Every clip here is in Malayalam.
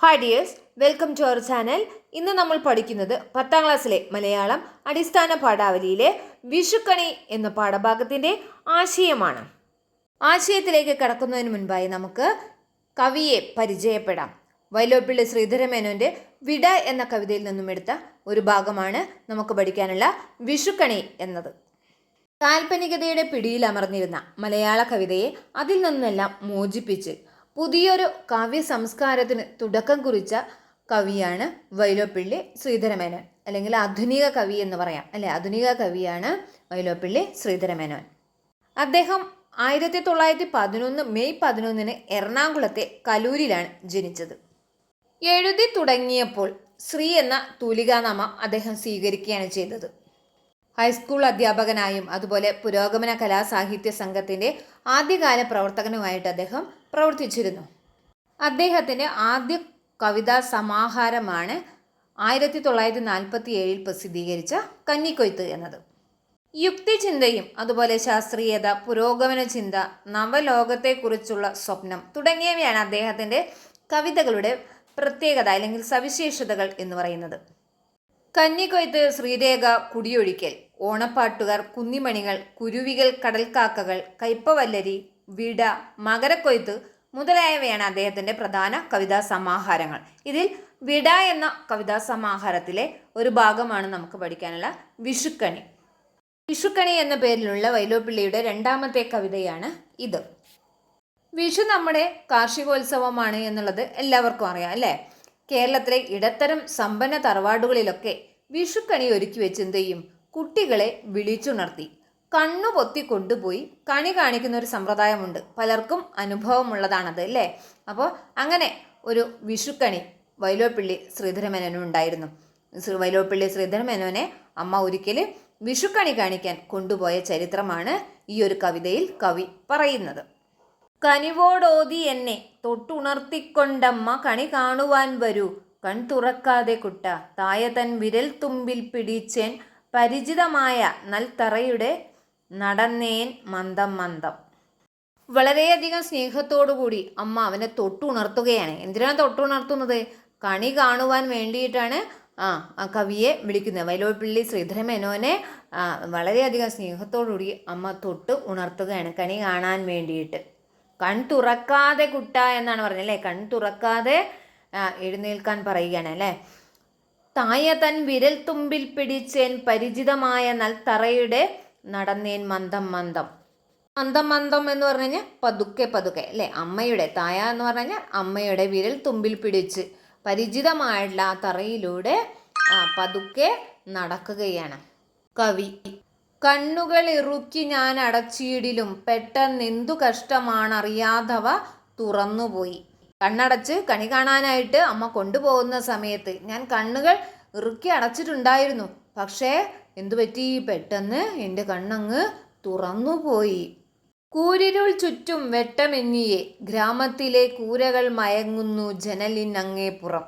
Hi dears welcome to our channel ഇന്ന് നമ്മൾ പഠിക്കുന്നത് പത്താം ക്ലാസ്സിലെ മലയാളം അടിസ്ഥാന പാഠാവലിയിലെ വിഷുക്കണി എന്ന പാഠഭാഗത്തിന്റെ ആശയമാണ്. ആശയത്തിലേക്ക് കടക്കുന്നതിന് മുൻപായി നമുക്ക് കവിയെ പരിചയപ്പെടാം. വൈലോപ്പിള്ളി ശ്രീധരമേനോന്റെ വിട എന്ന കവിതയിൽ നിന്നും എടുത്ത ഒരു ഭാഗമാണ് നമുക്ക് പഠിക്കാനുള്ള വിഷുക്കണി എന്നത്. കാൽപ്പനികതയുടെ പിടിയിൽ അമർന്നിരുന്ന മലയാള കവിതയെ അതിൽ നിന്നെല്ലാം മോചിപ്പിച്ച് പുതിയൊരു കാവ്യ സംസ്കാരത്തിന് തുടക്കം കുറിച്ച കവിയാണ് വൈലോപ്പിള്ളി ശ്രീധരമേനോൻ. അല്ലെങ്കിൽ ആധുനിക കവി എന്ന് പറയാം. അല്ലെ? ആധുനിക കവിയാണ് വൈലോപ്പിള്ളി ശ്രീധരമേനോൻ. അദ്ദേഹം ആയിരത്തി തൊള്ളായിരത്തി പതിനൊന്ന് മെയ് പതിനൊന്നിന് എറണാകുളത്തെ കലൂരിലാണ് ജനിച്ചത്. എഴുതി തുടങ്ങിയപ്പോൾ ശ്രീ എന്ന തൂലികാനാമം അദ്ദേഹം സ്വീകരിക്കുകയാണ് ചെയ്തത്. ഹൈസ്കൂൾ അധ്യാപകനായും അതുപോലെ പുരോഗമന കലാസാഹിത്യ സംഘത്തിന്റെ ആദ്യകാല പ്രവർത്തകനുമായിട്ട് അദ്ദേഹം പ്രവർത്തിച്ചിരുന്നു. അദ്ദേഹത്തിന്റെ ആദ്യ കവിതാ സമാഹാരമാണ് ആയിരത്തി തൊള്ളായിരത്തി നാൽപ്പത്തി ഏഴിൽ പ്രസിദ്ധീകരിച്ച കന്നിക്കൊയ്ത്ത് എന്നത്. യുക്തിചിന്തയും അതുപോലെ ശാസ്ത്രീയത പുരോഗമന ചിന്ത നവലോകത്തെക്കുറിച്ചുള്ള സ്വപ്നം തുടങ്ങിയവയാണ് അദ്ദേഹത്തിന്റെ കവിതകളുടെ പ്രത്യേകത അല്ലെങ്കിൽ സവിശേഷതകൾ എന്ന് പറയുന്നത്. കന്നിക്കൊയ്ത്ത് ശ്രീരേഖ കുടിയൊഴിക്കൽ ഓണപ്പാട്ടുകാർ കുന്നിമണികൾ കുരുവികൾ കടൽക്കാക്കകൾ കയ്പവല്ലരി വിട മകരക്കൊയ്ത്ത് മുതലായവയാണ് അദ്ദേഹത്തിന്റെ പ്രധാന കവിതാ സമാഹാരങ്ങൾ ഇതിൽ വിട എന്ന കവിതാ സമാഹാരത്തിലെ ഒരു ഭാഗമാണ് നമുക്ക് പഠിക്കാനുള്ള വിഷുക്കണി. വിഷുക്കണി എന്ന പേരിലുള്ള വൈലോപ്പിള്ളിയുടെ രണ്ടാമത്തെ കവിതയാണ് ഇത്. വിഷു നമ്മുടെ കാർഷികോത്സവമാണ് എന്നുള്ളത് എല്ലാവർക്കും അറിയാം അല്ലേ? കേരളത്തിലെ ഇടത്തരം സമ്പന്ന തറവാടുകളിലൊക്കെ വിഷുക്കണി ഒരുക്കി വെച്ച് ചെയ്യും? കുട്ടികളെ വിളിച്ചുണർത്തി. കണ്ണു പൊത്തി കൊണ്ടുപോയി കണി കാണിക്കുന്ന ഒരു സമ്പ്രദായമുണ്ട്. പലർക്കും അനുഭവമുള്ളതാണത് അല്ലേ? അപ്പോൾ അങ്ങനെ ഒരു വിഷുക്കണി വൈലോപ്പിള്ളി ശ്രീധരമേനോനും ഉണ്ടായിരുന്നു. വൈലോപ്പിള്ളി ശ്രീധരമേനോനെ അമ്മ ഒരിക്കൽ വിഷുക്കണി കാണിക്കാൻ കൊണ്ടുപോയ ചരിത്രമാണ് ഈ ഒരു കവിതയിൽ കവി പറയുന്നത്. കനിവോടോതി എന്നെ തൊട്ടുണർത്തിക്കൊണ്ടമ്മ കണി കാണുവാൻ വരൂ. കൺ തുറക്കാതെ കുട്ട തായ തൻ വിരൽ തുമ്പിൽ പിടിച്ചേൻ പരിചിതമായ നൽത്തറയുടെ നടന്നേൻ മന്ദം മന്ദം. വളരെയധികം സ്നേഹത്തോടു-കൂടി അമ്മ അവനെ തൊട്ടുണർത്തുകയാണ്. എന്തിനാണ് തൊട്ടുണർത്തുന്നത്? കണി കാണുവാൻ വേണ്ടിയിട്ടാണ് ആ കവിയെ വിളിക്കുന്നത്. വൈലോപ്പിള്ളി ശ്രീധര മേനോനെ വളരെയധികം സ്നേഹത്തോടുകൂടി അമ്മ തൊട്ട് ഉണർത്തുകയാണ് കണി കാണാൻ വേണ്ടിയിട്ട്. കൺ തുറക്കാതെ കുട്ട എന്നാണ് പറഞ്ഞത് അല്ലേ? കൺ തുറക്കാതെ എഴുന്നേൽക്കാൻ പറയുകയാണ് അല്ലേ? തായ തൻ വിരൽ തുമ്പിൽ പിടിച്ചേൻ പരിചിതമായ നൽ നൽത്തറയുടെ നടന്നേൻ മന്ദം മന്ദം. മന്ദം മന്ദം എന്ന് പറഞ്ഞു കഴിഞ്ഞാൽ പതുക്കെ പതുക്കെ അല്ലേ? അമ്മയുടെ തായ എന്ന് പറഞ്ഞു കഴിഞ്ഞാൽ അമ്മയുടെ വിരൽ തുമ്പിൽ പിടിച്ച് പരിചിതമായിട്ടുള്ള ആ തറയിലൂടെ പതുക്കെ നടക്കുകയാണ്. കവി കണ്ണുകൾ ഇറുക്കി ഞാൻ അടച്ചിടിലും പെട്ടെന്നെന്തു കഷ്ടമാണറിയാതവ തുറന്നുപോയി. കണ്ണടച്ച് കണി കാണാനായിട്ട് അമ്മ കൊണ്ടുപോകുന്ന സമയത്ത് ഞാൻ കണ്ണുകൾ ഇറുക്കി അടച്ചിട്ടുണ്ടായിരുന്നു. പക്ഷേ എന്തു പറ്റി? പെട്ടെന്ന് എന്റെ കണ്ണങ്ങ് തുറന്നുപോയി കൂരിരുൾ ചുറ്റും വെട്ടമെന്നിയെ ഗ്രാമത്തിലെ കൂരകൾ മയങ്ങുന്നു ജനലിനങ്ങേപ്പുറം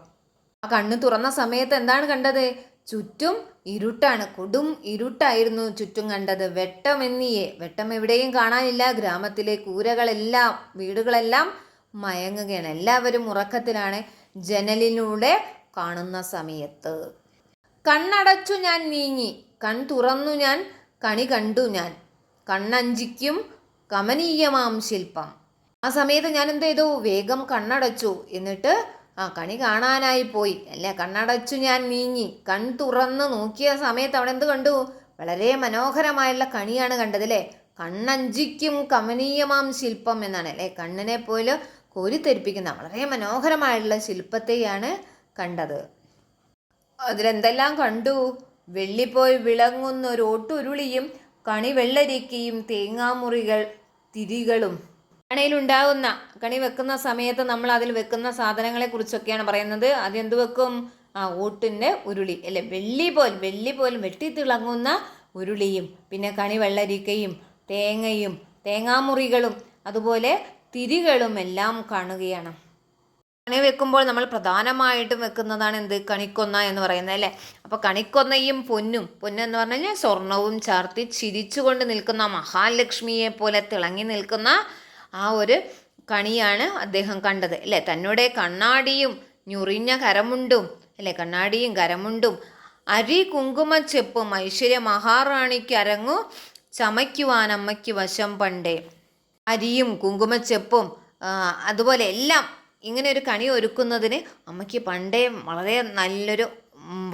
ആ കണ്ണ് തുറന്ന സമയത്ത് എന്താണ് കണ്ടത്? ചുറ്റും ഇരുട്ടാണ്. കൊടും ഇരുട്ടായിരുന്നു ചുറ്റും കണ്ടത്. വെട്ടമെന്നിയെ വെട്ടം എവിടെയും കാണാനില്ല. ഗ്രാമത്തിലെ കൂരകളെല്ലാം വീടുകളെല്ലാം മയങ്ങുകയാണ്. എല്ലാവരും ഉറക്കത്തിലാണ് ജനലിലൂടെ കാണുന്ന സമയത്ത്. കണ്ണടച്ചു ഞാൻ നീങ്ങി. കൺ തുറന്നു ഞാൻ കണി കണ്ടു ഞാൻ. കണ്ണഞ്ചിക്കും കമനീയമാം ശില്പം. ആ സമയത്ത് ഞാൻ എന്ത് ചെയ്തു? വേഗം കണ്ണടച്ചു. എന്നിട്ട് ആ കണി കാണാനായി പോയി. അല്ലേ? കണ്ണടച്ചു ഞാൻ നീങ്ങി. കൺ തുറന്ന് നോക്കിയ സമയത്ത് അവിടെ എന്ത് കണ്ടു? വളരെ മനോഹരമായുള്ള കണിയാണ് കണ്ടത് അല്ലേ? കണ്ണഞ്ചിക്കും കമനീയമാം ശില്പം എന്നാണ് അല്ലേ? കണ്ണിനെ പോലെ കോരിത്തെരിപ്പിക്കുന്ന വളരെ മനോഹരമായുള്ള ശില്പത്തെയാണ് കണ്ടത്. അതിലെന്തെല്ലാം കണ്ടു? വെള്ളിപ്പോയി വിളങ്ങുന്ന ഒരു ഓട്ടുരുളിയും കണി വെള്ളരിക്കയും തേങ്ങാമുറികൾ തിരികളും. കണിയിലുണ്ടാകുന്ന കണി വെക്കുന്ന സമയത്ത് നമ്മൾ അതിൽ വെക്കുന്ന സാധനങ്ങളെ കുറിച്ചൊക്കെയാണ് പറയുന്നത്. അതെന്ത് വെക്കും? ആ ഓട്ടിന്റെ ഉരുളി. അല്ലെ? വെള്ളി പോൽ വെള്ളി പോലും വെട്ടിത്തിളങ്ങുന്ന ഉരുളിയും പിന്നെ കണി വെള്ളരിക്കയും തേങ്ങയും തേങ്ങാമുറികളും അതുപോലെ തിരികളും എല്ലാം കാണുകയാണ്. കണി വെക്കുമ്പോൾ നമ്മൾ പ്രധാനമായിട്ടും വെക്കുന്നതാണ് എന്ത്? കണിക്കൊന്ന എന്ന് പറയുന്നത് അല്ലേ? അപ്പോൾ കണിക്കൊന്നയും പൊന്നും പൊന്നും എന്ന് പറഞ്ഞു കഴിഞ്ഞാൽ സ്വർണവും ചാർത്തി ചിരിച്ചുകൊണ്ട് നിൽക്കുന്ന മഹാലക്ഷ്മിയെ പോലെ തിളങ്ങി നിൽക്കുന്ന ആ ഒരു കണിയാണ് അദ്ദേഹം കണ്ടത് അല്ലേ? തന്നോടെ കണ്ണാടിയും ഞുറിഞ്ഞ കരമുണ്ടും അല്ലെ? കണ്ണാടിയും കരമുണ്ടും അരി കുങ്കുമച്ചെപ്പും ഐശ്വര്യ മഹാറാണിക്ക് അരങ്ങു ചമയ്ക്കുവാൻ അമ്മയ്ക്ക് വശം പണ്ടേ. അരിയും കുങ്കുമച്ചെപ്പും അതുപോലെ എല്ലാം ഇങ്ങനെ ഒരു കണി ഒരുക്കുന്നതിന് അമ്മയ്ക്ക് പണ്ടേ വളരെ നല്ലൊരു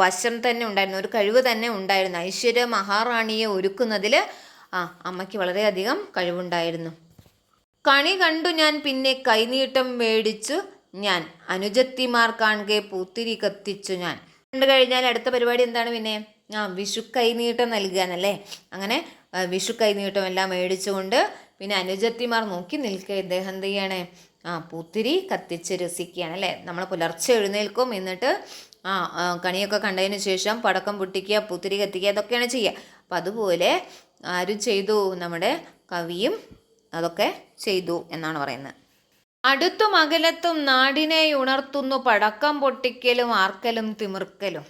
വശം തന്നെ ഉണ്ടായിരുന്നു ഒരു കഴിവ് തന്നെ ഉണ്ടായിരുന്നു. ഐശ്വര്യ മഹാറാണിയെ ഒരുക്കുന്നതിൽ ആ അമ്മയ്ക്ക് വളരെയധികം കഴിവുണ്ടായിരുന്നു. കണി കണ്ടു ഞാൻ പിന്നെ കൈനീട്ടം മേടിച്ചു ഞാൻ. അനുജത്തിമാർ കാണുകെ പൂത്തിരി കത്തിച്ചു ഞാൻ. കണ്ടു കഴിഞ്ഞാൽ അടുത്ത പരിപാടി എന്താണ് പിന്നെ? ആ വിഷു കൈനീട്ടം നൽകുക എന്നല്ലേ അങ്ങനെ വിഷു കൈനീട്ടം എല്ലാം മേടിച്ചുകൊണ്ട് പിന്നെ അനുജത്തിമാർ നോക്കി നിൽക്കുക ഇദ്ദേഹം എന്ത് ചെയ്യാണ്? ആ പൂത്തിരി കത്തിച്ച് രസിക്കുകയാണ് അല്ലേ? നമ്മൾ പുലർച്ചെ എഴുന്നേൽക്കും എന്നിട്ട് ആ കണിയൊക്കെ കണ്ടതിന് ശേഷം പടക്കം പൊട്ടിക്കുക പൂത്തിരി കത്തിക്കുക അതൊക്കെയാണ് ചെയ്യുക. അപ്പം അതുപോലെ ആരും ചെയ്തു നമ്മുടെ കവിയും അതൊക്കെ ചെയ്തു എന്നാണ് പറയുന്നത്. അടുത്തും അകലത്തും നാടിനെ ഉണർത്തുന്നു പടക്കം പൊട്ടിക്കലും ആർക്കലും തിമിർക്കലും.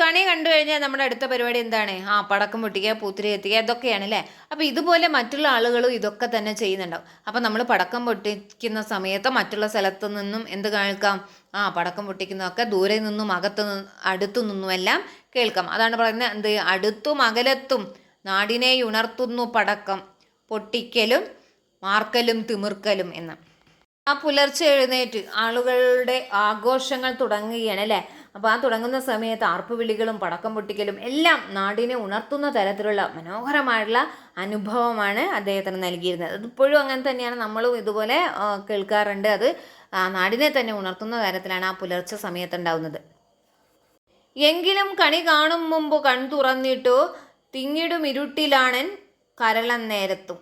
കണി കണ്ടു കഴിഞ്ഞാൽ നമ്മുടെ അടുത്ത പരിപാടി എന്താണ്? ആ പടക്കം പൊട്ടിക്കുക പൂത്തിരി എത്തിക്കുക ഇതൊക്കെയാണ് അല്ലേ? അപ്പോൾ ഇതുപോലെ മറ്റുള്ള ആളുകളും ഇതൊക്കെ തന്നെ ചെയ്യുന്നുണ്ടാവും. അപ്പോൾ നമ്മൾ പടക്കം പൊട്ടിക്കുന്ന സമയത്ത് മറ്റുള്ള സ്ഥലത്തു നിന്നും എന്ത് കേൾക്കാം? ആ പടക്കം പൊട്ടിക്കുന്നതൊക്കെ ദൂരെ നിന്നും അകത്തു നിന്നും അടുത്തു നിന്നുമെല്ലാം കേൾക്കാം. അതാണ് പറയുന്നത് എന്ത്? അടുത്തും അകലത്തും നാടിനെ ഉണർത്തുന്നു പടക്കം പൊട്ടിക്കലും മാർക്കലും തിമിർക്കലും എന്ന്. ആ പുലർച്ചെ എഴുന്നേറ്റ് ആളുകളുടെ ആഘോഷങ്ങൾ തുടങ്ങുകയാണ് അല്ലേ? അപ്പോൾ ആ തുടങ്ങുന്ന സമയത്ത് ആർപ്പുവിളികളും പടക്കം പൊട്ടിക്കലും എല്ലാം നാടിനെ ഉണർത്തുന്ന തരത്തിലുള്ള മനോഹരമായിട്ടുള്ള അനുഭവമാണ് അദ്ദേഹത്തിന് നൽകിയിരുന്നത്. അതിപ്പോഴും അങ്ങനെ തന്നെയാണ്. നമ്മളും ഇതുപോലെ കേൾക്കാറുണ്ട്. അത് നാടിനെ തന്നെ ഉണർത്തുന്ന തരത്തിലാണ് ആ പുലർച്ചെ സമയത്തുണ്ടാവുന്നത്. എങ്കിലും കണി കാണും മുമ്പ് കൺ തുറന്നിട്ടു തിങ്ങിടും ഇരുട്ടിലാണൻ കരളം നേരത്തും.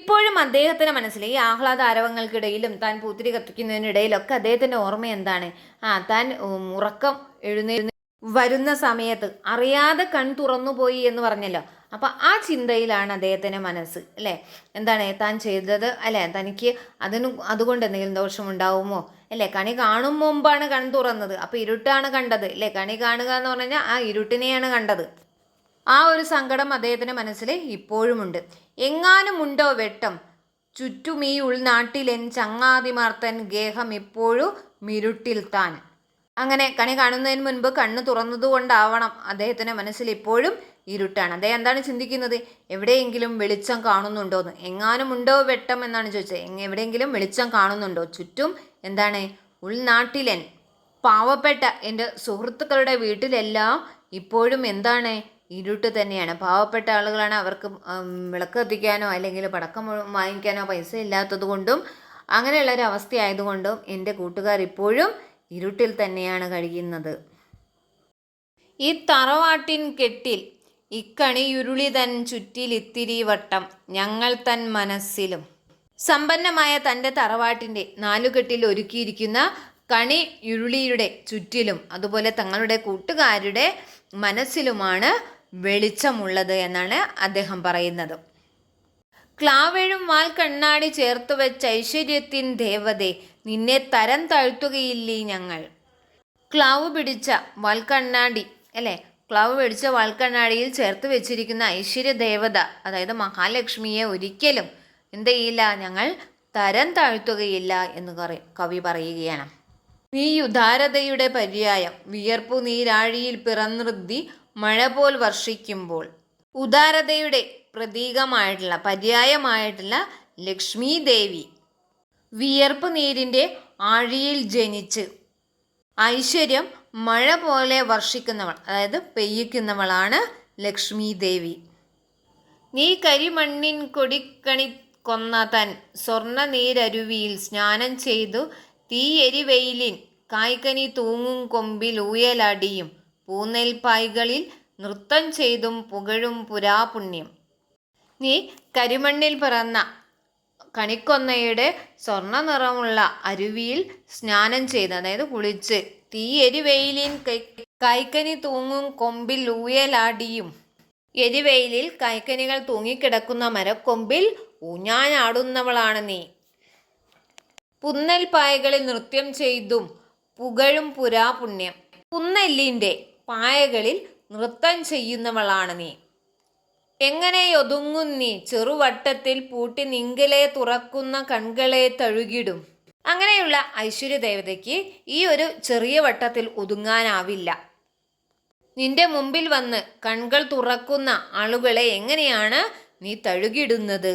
ഇപ്പോഴും അദ്ദേഹത്തിന്റെ മനസ്സിൽ ഈ ആഹ്ലാദ ആരവങ്ങൾക്കിടയിലും താൻ പൂത്തിരി കത്തിക്കുന്നതിനിടയിലൊക്കെ അദ്ദേഹത്തിന്റെ ഓർമ്മ എന്താണ്? ആ താൻ ഉറക്കം എഴുന്നേ വരുന്ന സമയത്ത് അറിയാതെ കൺ തുറന്നു പോയി എന്ന് പറഞ്ഞല്ലോ. അപ്പൊ ആ ചിന്തയിലാണ് അദ്ദേഹത്തിന്റെ മനസ്സ് അല്ലേ? എന്താണ് താൻ ചെയ്തത്? അല്ലേ? തനിക്ക് അതിന് അതുകൊണ്ട് എന്തെങ്കിലും ദോഷമുണ്ടാവുമോ അല്ലേ? കണി കാണും മുമ്പാണ് കൺ തുറന്നത്. അപ്പൊ ഇരുട്ടാണ് കണ്ടത് അല്ലേ? കണി കാണുക എന്ന് പറഞ്ഞാൽ ആ ഇരുട്ടിനെയാണ് കണ്ടത്. ആ ഒരു സങ്കടം അദ്ദേഹത്തിന്റെ മനസ്സിൽ ഇപ്പോഴുമുണ്ട്. എങ്ങാനുമുണ്ടോ വെട്ടം? ചുറ്റും ഈ ഉൾനാട്ടിലെൻ ചങ്ങാതിമാർത്തൻ ഗേഹം ഇപ്പോഴും മിരുട്ടിൽ താൻ. അങ്ങനെ കണി കാണുന്നതിന് മുൻപ് കണ്ണ് തുറന്നതുകൊണ്ടാവണം അദ്ദേഹത്തിന്റെ മനസ്സിൽ ഇപ്പോഴും ഇരുട്ടാണ്. അദ്ദേഹം എന്താണ് ചിന്തിക്കുന്നത്? എവിടെയെങ്കിലും വെളിച്ചം കാണുന്നുണ്ടോ എന്ന് എങ്ങാനും ഉണ്ടോ വെട്ടം എന്നാണ് ചോദിച്ചത്. എവിടെയെങ്കിലും വെളിച്ചം കാണുന്നുണ്ടോ? ചുറ്റും എന്താണ്? ഉൾനാട്ടിലെൻ. പാവപ്പെട്ട എന്റെ സുഹൃത്തുക്കളുടെ വീട്ടിലെല്ലാം ഇപ്പോഴും എന്താണ്? ഇരുട്ട് തന്നെയാണ്. പാവപ്പെട്ട ആളുകളാണ് അവർക്ക് വിളക്ക് കത്തിക്കാനോ അല്ലെങ്കിൽ പടക്കം വാങ്ങിക്കാനോ പൈസ ഇല്ലാത്തത് കൊണ്ടും അങ്ങനെയുള്ള ഒരു അവസ്ഥയായതുകൊണ്ടും എന്റെ കൂട്ടുകാർ ഇപ്പോഴും ഇരുട്ടിൽ തന്നെയാണ് കഴിയുന്നത്. ഈ തറവാട്ടിൻ കെട്ടിൽ ഇക്കണിയുരുളി തൻ ചുറ്റിൽ ഇത്തിരി വട്ടം ഞങ്ങൾ തൻ മനസ്സിലും. സമ്പന്നമായ തന്റെ തറവാട്ടിന്റെ നാലുകെട്ടിൽ ഒരുക്കിയിരിക്കുന്ന കണി ഇരുളിയുടെ ചുറ്റിലും അതുപോലെ തങ്ങളുടെ കൂട്ടുകാരുടെ മനസ്സിലുമാണ് വെളിച്ചമുള്ളത് എന്നാണ് അദ്ദേഹം പറയുന്നത്. ക്ലാവഴും വാൽ കണ്ണാടി ചേർത്ത് വെച്ച ഐശ്വര്യത്തിൻ ദേവതേ നിന്നെ തരം താഴ്ത്തുകയില്ലേ ഞങ്ങൾ? ക്ലാവ് പിടിച്ച വാൽക്കണ്ണാടി അല്ലേ? ക്ലാവ് പിടിച്ച വാൽക്കണ്ണാടിയിൽ ചേർത്ത് വെച്ചിരിക്കുന്ന ഐശ്വര്യ ദേവത അതായത് മഹാലക്ഷ്മിയെ ഒരിക്കലും എന്ത് ചെയ്യില്ല ഞങ്ങൾ തരം താഴ്ത്തുകയില്ല എന്ന് കവി പറയുകയാണ്. നീ ഉദാരതയുടെ പര്യായം വിയർപ്പു നീരാഴിയിൽ പിറന്നൃദ്ധി മഴ പോൽ വർഷിക്കുമ്പോൾ ഉദാരതയുടെ പ്രതീകമായിട്ടുള്ള പര്യായമായിട്ടുള്ള ലക്ഷ്മി ദേവി വിയർപ്പ് നീരിന്റെ ആഴിയിൽ ജനിച്ച് ഐശ്വര്യം മഴ പോലെ വർഷിക്കുന്നവൾ അതായത് പെയ്യിക്കുന്നവളാണ് ലക്ഷ്മി ദേവി നീ കരിമണ്ണിൻ കൊടിക്കണി കൊന്ന തൻ സ്വർണ നീരരുവിയിൽ സ്നാനം ചെയ്തു തീയെരിവെയിലിൻ കായ്ക്കനി തൂങ്ങും കൊമ്പിൽ ഊയലടിയും. പൂനെൽപ്പായ്കളിൽ നൃത്തം ചെയ്തും പുകഴും പുരാപുണ്യം. നീ കരിമണ്ണിൽ പിറന്ന കണിക്കൊന്നയുടെ സ്വർണ നിറമുള്ള അരുവിയിൽ സ്നാനം ചെയ്ത് അതായത് കുളിച്ച് തീ എരിവെയിലിൻ കൈക്കനി തൂങ്ങും കൊമ്പിൽ ഊയലാടിയും. എരിവെയിലിൽ കൈക്കനികൾ തൂങ്ങിക്കിടക്കുന്ന മരക്കൊമ്പിൽ ഊഞ്ഞാനാടുന്നവളാണ് നീ. പുന്നൽ പായകളിൽ നൃത്യം ചെയ്തും പുകഴും പുരാപുണ്യം. പുന്നെല്ലിന്റെ പായകളിൽ നൃത്തം ചെയ്യുന്നവളാണ് നീ. എങ്ങനെ ഒതുങ്ങും നീ? ചെറുവട്ടത്തിൽ പൂട്ടി നിങ്കലെ തുറക്കുന്ന കൺകളെ തഴുകിടും. അങ്ങനെയുള്ള ഐശ്വര്യ ദേവതയ്ക്ക് ഈ ഒരു ചെറിയ വട്ടത്തിൽ ഒതുങ്ങാനാവില്ല. നിന്റെ മുമ്പിൽ വന്ന് കൺകൾ തുറക്കുന്ന ആളുകളെ എങ്ങനെയാണ് നീ തഴുകിടുന്നത്?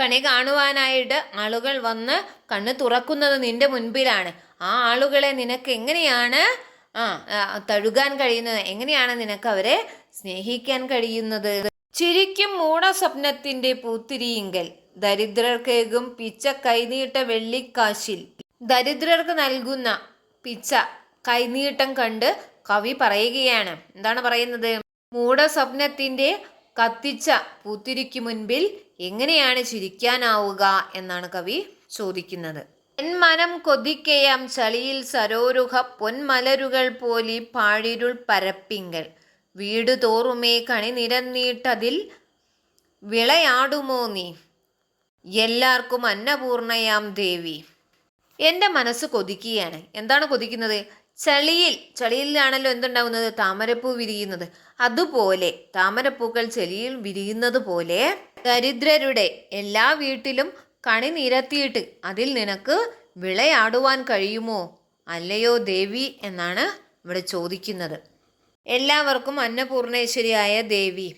കണി കാണുവാനായിട്ട് ആളുകൾ വന്ന് കണ്ണ് തുറക്കുന്നത് നിന്റെ മുൻപിലാണ്. ആ ആളുകളെ നിനക്ക് എങ്ങനെയാണ് ആ തഴുകാൻ കഴിയുന്നത് എങ്ങനെയാണ് നിനക്ക് അവരെ സ്നേഹിക്കാൻ കഴിയുന്നത്? ചിരിക്കും മൂടസ്വപ്നത്തിന്റെ പൂത്തിരിയിങ്കൽ. ദരിദ്രർക്കേകും പിച്ച കൈനീട്ട വെള്ളിക്കാശിൽ. ദരിദ്രർക്ക് നൽകുന്ന പിച്ച കൈനീട്ടം കണ്ട് കവി പറയുകയാണ്. എന്താണ് പറയുന്നത്? മൂടസ്വപ്നത്തിന്റെ കത്തിച്ച പൂത്തിരിക്കു മുൻപിൽ എങ്ങനെയാണ് ചിരിക്കാനാവുക എന്നാണ് കവി ചോദിക്കുന്നത്. എൻ മനം കൊതിക്കയാം ചളിയിൽ സരോരുഹ പൊന്മലരുകൾ പോലി പാഴിരുൾ പരപ്പിങ്കൽ. വീട് തോറുമേ കണി നിരന്നീട്ടതിൽ വിളയാടുമോ നീ? എല്ലാവർക്കും അന്നപൂർണയാം ദേവി. എന്റെ മനസ്സ് കൊതിക്കുകയാണ്. എന്താണ് കൊതിക്കുന്നത്? ചളിയിൽ ചളിയിലാണല്ലോ എന്തുണ്ടാവുന്നത്? താമരപ്പൂ വിരിയുന്നത്. അതുപോലെ താമരപ്പൂക്കൾ ചെളിയിൽ വിരിയുന്നത് പോലെ ദരിദ്രരുടെ എല്ലാ വീട്ടിലും കണി നിരത്തിയിട്ട് അതിൽ നിനക്ക് വിളയാടുവാൻ കഴിയുമോ? അല്ലയോ ദേവി? എന്നാണ് ഇവിടെ ചോദിക്കുന്നത്. എല്ലാവർക്കും അന്നപൂർണേശ്വരിയായ ദേവി.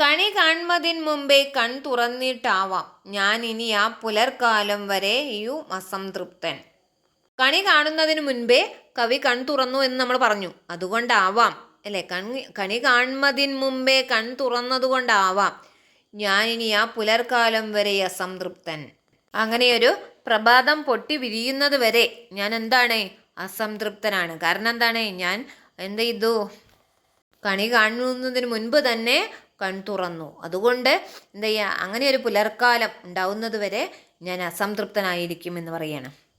കണി കാൺമതിന് മുമ്പേ കൺ തുറന്നിട്ടാവാം. ഞാൻ ഇനി ആ പുലർക്കാലം വരെയും അസംതൃപ്തൻ. കണി കാണുന്നതിന് മുൻപേ കവി കൺ തുറന്നു എന്ന് നമ്മൾ പറഞ്ഞു. അതുകൊണ്ടാവാം. അല്ലേ? കണി കണി കാണുന്നതിന് മുമ്പേ കൺ തുറന്നതുകൊണ്ടാവാം. ഞാൻ ഇനി ആ പുലർക്കാലം വരെ അസംതൃപ്തൻ. അങ്ങനെയൊരു പ്രഭാതം പൊട്ടി വിരിയുന്നത് വരെ ഞാൻ എന്താണ് അസംതൃപ്തനാണ്. കാരണം എന്താണ്? ഞാൻ എന്ത് ചെയ്തു? കണി കാണുന്നതിന് മുൻപ് തന്നെ കൺ തുറന്നു. അതുകൊണ്ട് എന്താ ചെയ്യുക അങ്ങനെ ഒരു പുലർക്കാലം ഉണ്ടാവുന്നത് വരെ ഞാൻ അസംതൃപ്തനായിരിക്കും എന്ന് പറയണം.